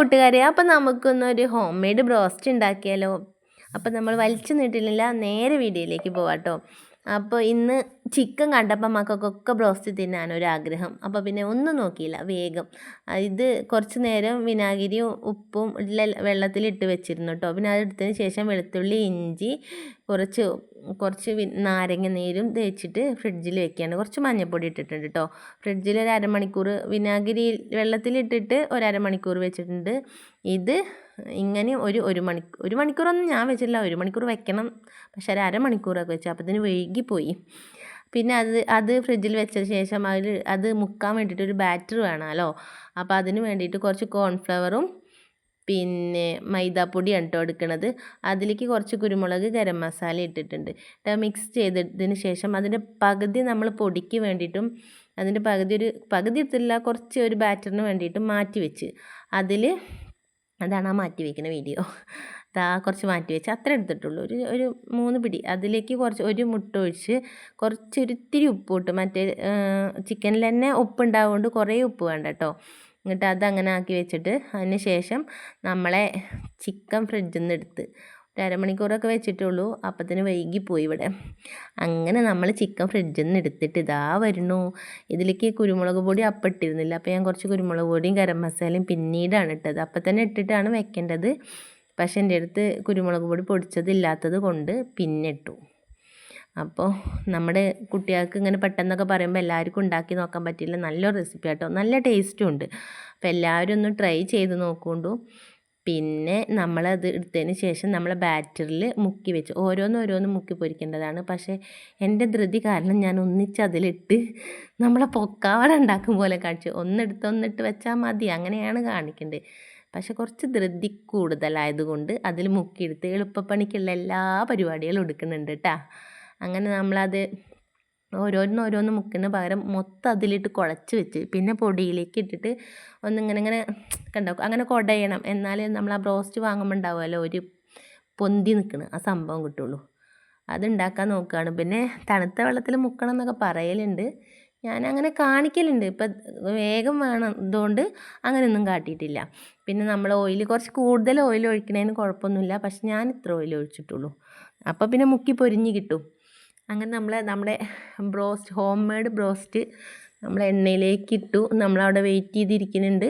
കൂട്ടുകാരെ അപ്പം നമുക്കൊന്നൊരു home made broast ഉണ്ടാക്കിയാലോ? അപ്പം നമ്മൾ വലിച്ചു നീട്ടില്ല നേരെ വീഡിയോയിലേക്ക് പോവാട്ടോ. അപ്പോൾ ഇന്ന് ചിക്കൻ കണ്ടപ്പോൾ മക്കൾക്കൊക്കെ ബ്രോസ്റ്റ് തിന്നാനൊരാഗ്രഹം അപ്പോൾ പിന്നെ ഒന്നും നോക്കിയില്ല വേഗം. ഇത് കുറച്ച് നേരം വിനാഗിരിയും ഉപ്പും വെള്ളത്തിലിട്ട് വെച്ചിരുന്നു കേട്ടോ പിന്നെ അതെടുത്തതിന് ശേഷം വെളുത്തുള്ളി ഇഞ്ചി കുറച്ച് കുറച്ച് നാരങ്ങ നീരും തേച്ചിട്ട് ഫ്രിഡ്ജിൽ വെക്കുകയാണ് കുറച്ച് മഞ്ഞൾപ്പൊടി ഇട്ടിട്ടുണ്ട് കേട്ടോ ഫ്രിഡ്ജിൽ ഒരു അരമണിക്കൂർ വിനാഗിരി വെള്ളത്തിലിട്ടിട്ട് ഒരു അരമണിക്കൂർ വെച്ചിട്ടുണ്ട്. ഇത് ഇങ്ങനെ ഒരു ഒരു മണി ഒരു മണിക്കൂറൊന്നും ഞാൻ വെച്ചില്ല ഒരു മണിക്കൂർ വെക്കണം. പക്ഷേ ഒരു അരമണിക്കൂറൊക്കെ വെച്ചു. അപ്പോൾ ഇതിന് വൈകിപ്പോയി. പിന്നെ അത് അത് ഫ്രിഡ്ജിൽ വെച്ച ശേഷം അതിൽ അത് മുക്കാൻ വേണ്ടിയിട്ട് ഒരു ബാറ്റർ വേണമല്ലോ. അപ്പോൾ അതിന് വേണ്ടിയിട്ട് കുറച്ച് കോൺഫ്ലവറും പിന്നെ മൈദാപ്പൊടിയാണ് കേട്ടോ എടുക്കുന്നത് അതിലേക്ക് കുറച്ച് കുരുമുളക് ഗരം മസാല ഇട്ടിട്ടുണ്ട്. കേട്ടോ മിക്സ് ചെയ്തതിന് ശേഷം അതിന്റെ പകുതി നമ്മൾ പൊടിക്ക് വേണ്ടിയിട്ടും അതിന്റെ പകുതി ഒരു പകുതി എടുത്തില്ല കുറച്ച് ഒരു ബാറ്ററിന് വേണ്ടിയിട്ടും മാറ്റി വെച്ച്. അതിൽ അതാണ് ആ മാറ്റി വയ്ക്കുന്ന വീഡിയോ. ദാ കുറച്ച് മാറ്റി വെച്ച് അത്ര എടുത്തിട്ടുള്ളൂ. ഒരു ഒരു മൂന്ന് പിടി. അതിലേക്ക് കുറച്ച് ഒരു മുട്ട ഒഴിച്ച് കുറച്ച് ഒരിത്തിരി ഉപ്പ് ഇട്ട് മറ്റേ ചിക്കനിൽ തന്നെ ഉപ്പ് ഉണ്ടാവുകൊണ്ട് കുറേ ഉപ്പ് വേണ്ട കേട്ടോ. എന്നിട്ട് അതങ്ങനെ ആക്കി വെച്ചിട്ട് അതിന് ശേഷം നമ്മളെ ചിക്കൻ ഫ്രിഡ്ജിൽ നിന്ന് എടുത്ത് ഒരു അരമണിക്കൂറൊക്കെ വെച്ചിട്ടുള്ളൂ. അപ്പത്തിന് വൈകിപ്പോയി ഇവിടെ. അങ്ങനെ നമ്മൾ ചിക്കൻ ഫ്രിഡ്ജിൽ നിന്ന് എടുത്തിട്ട് ഇതാ വരുന്നു. ഇതിലേക്ക് കുരുമുളക് പൊടി അപ്പം ഇട്ടിരുന്നില്ല. അപ്പോൾ ഞാൻ കുറച്ച് കുരുമുളക് പൊടിയും ഗരം മസാലയും പിന്നീടാണ് ഇട്ടത്. അപ്പം തന്നെ ഇട്ടിട്ടാണ് വെക്കേണ്ടത്. പക്ഷേ എന്റെ അടുത്ത് കുരുമുളക് പൊടി പൊടിച്ചതില്ലാത്തത് കൊണ്ട് പിന്നെ ഇട്ടു. അപ്പോൾ നമ്മുടെ കുട്ടികൾക്ക് ഇങ്ങനെ പെട്ടെന്നൊക്കെ പറയുമ്പോൾ എല്ലാവർക്കും ഉണ്ടാക്കി നോക്കാൻ പറ്റില്ല. നല്ലൊരു റെസിപ്പി ആട്ടോ. നല്ല ടേസ്റ്റും ഉണ്ട്. അപ്പോൾ എല്ലാവരും ഒന്ന് ട്രൈ ചെയ്ത് നോക്കൊണ്ടു പിന്നെ നമ്മളത് എടുത്തതിന് ശേഷം നമ്മൾ ബാറ്ററിൽ മുക്കി വെച്ച് ഓരോന്ന് ഓരോന്ന് മുക്കി പൊരിക്കേണ്ടതാണ്. പക്ഷേ എന്റെ ധൃതി കാരണം ഞാൻ ഒന്നിച്ച് അതിലിട്ട് നമ്മളെ പൊക്കാവട ഉണ്ടാക്കും പോലെ കാണിച്ചു. ഒന്നെടുത്ത് ഒന്നിട്ട് വെച്ചാൽ മതി. അങ്ങനെയാണ് കാണിക്കേണ്ടത് പക്ഷെ കുറച്ച് ധൃതി കൂടുതലായതുകൊണ്ട് അതിൽ മുക്കിയെടുത്ത് എളുപ്പപ്പണിക്കുള്ള എല്ലാ പരിപാടികളും എടുക്കുന്നുണ്ട് കേട്ടോ അങ്ങനെ നമ്മളത് ഓരോന്നും ഓരോന്ന് മുക്കിന് പകരം മൊത്തം അതിലിട്ട് കുഴച്ച് വെച്ച് പിന്നെ പൊടിയിലേക്ക് ഇട്ടിട്ട് ഒന്നിങ്ങനെ ഇങ്ങനെ കണ്ടോ? അങ്ങനെ കുടയണം. എന്നാലേ നമ്മൾ ആ ബ്രോസ്റ്റ് വാങ്ങുമ്പോൾ ഉണ്ടാവുമല്ലോ ഒരു പൊന്തി നിൽക്കണ് ആ സംഭവം കിട്ടുള്ളൂ. അതുണ്ടാക്കാൻ നോക്കുകയാണ്. പിന്നെ തണുത്ത വെള്ളത്തിൽ മുക്കണം എന്നൊക്കെ പറയലുണ്ട്. ഞാൻ അങ്ങനെ കാണിക്കലുണ്ട്. ഇപ്പം വേഗം വേണം. ഇതുകൊണ്ട് അങ്ങനെയൊന്നും കാട്ടിയിട്ടില്ല. പിന്നെ നമ്മൾ ഓയിൽ കുറച്ച് കൂടുതൽ ഓയിൽ ഒഴിക്കണതിന് കുഴപ്പമൊന്നുമില്ല. പക്ഷെ ഞാൻ ഇത്ര ഓയിൽ ഒഴിച്ചിട്ടുള്ളൂ. അപ്പോൾ പിന്നെ മുക്കി പൊരിഞ്ഞ് കിട്ടും. അങ്ങനെ നമ്മൾ നമ്മുടെ ബ്രോസ്റ്റ് ഹോം മെയ്ഡ് ബ്രോസ്റ്റ് നമ്മൾ എണ്ണയിലേക്ക് ഇട്ടു നമ്മളവിടെ വെയിറ്റ് ചെയ്തിരിക്കുന്നുണ്ട്.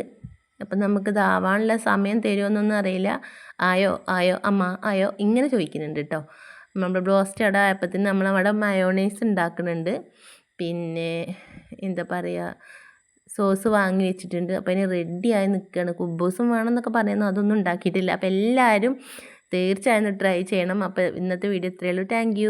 അപ്പം നമുക്ക് ഇതാവാനുള്ള സമയം തരുമെന്നൊന്നും അറിയില്ല. ആയോ ആയോ അമ്മ ആയോ ഇങ്ങനെ ചോദിക്കുന്നുണ്ട് കേട്ടോ. നമ്മുടെ ബ്രോസ്റ്റ് അവിടെ ആയപ്പോഴത്തേന് നമ്മളവിടെ മയോണൈസ് ഉണ്ടാക്കുന്നുണ്ട്. പിന്നെ എന്താ പറയുക സോസ് വാങ്ങി വെച്ചിട്ടുണ്ട്. അപ്പോൾ അതിന് റെഡിയായി നിൽക്കുകയാണ്. കുബൂസും വേണമെന്നൊക്കെ പറയുന്നു. അതൊന്നും ഉണ്ടാക്കിയിട്ടില്ല. അപ്പോൾ എല്ലാവരും തീർച്ചയായും ട്രൈ ചെയ്യണം. അപ്പോൾ ഇന്നത്തെ വീഡിയോ ഇത്രയേ ഉള്ളൂ. താങ്ക്